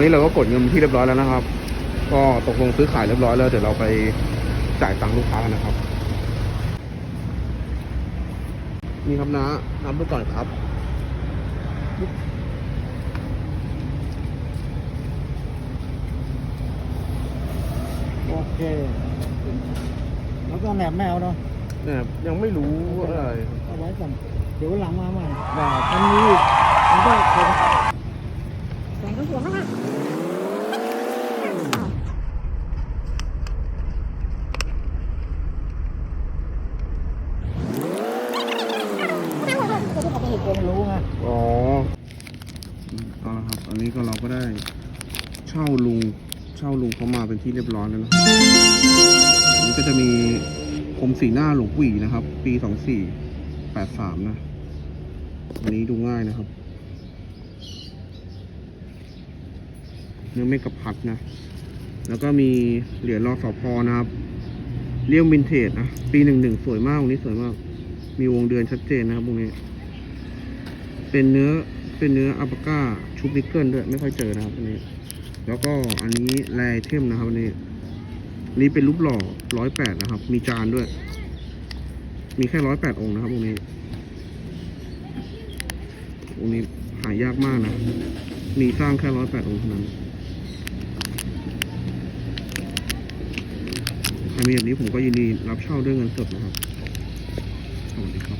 นี่เราก็กดเงินที่เรียบร้อยแล้วนะครับ ก็ตกลงซื้อขายเรียบร้อยแล้วเดี๋ยวเราไปจ่ายตังค์ลูกค้ากันนะครับ นี่ครับนะนับดูก่อนครับโอเค แล้วก็แหนบแมวเนาะเนี่ยยังไม่รู้ว่าอะไรเอาไว้ก่อนเดี๋ยววันหลังมาใหม่ได้มันมีอีกมันก็ คงแสงก็สวยมากคงรู้ไงอ๋อเอาละครับ อันนี้ก็เราก็ได้เช่าลุง เช่าลุงเขามาเป็นที่เรียบร้อยแล้วนะอันนี้ก็จะมีผมสีหน้าหลวงปู่หวีนะครับ ปีสองสี่แปดสามนะ อันนี้ดูง่ายนะครับ เนื้อเมกะพัดนะ แล้วก็มีเหรียญรอสอพอนะครับเรียมวินเทจนะ ปีหนึ่งหนึ่งสวยมากวงนี้สวยมาก มีวงเดือนชัดเจนนะครับวงนี้ เป็นเนื้อ เป็นเนื้ออัปก้าชุบนิกเกิลด้วย ไม่ค่อยเจอนะครับอันนี้ แล้วก็อันนี้แรเทมนะครับอันนี้ นี้เป็นรูปหล่อร้อยแปดนะครับ มีจานด้วย มีแค่ร้อยแปดองค์นะครับวงนี้วงนี้หายากมากนะ มีสร้างแค่ร้อยแปดองค์เท่านั้น ใคร มีแบบนี้ผมก็ยินดีรับเช่าด้วยเงินสดนะครับสวัสดีครับ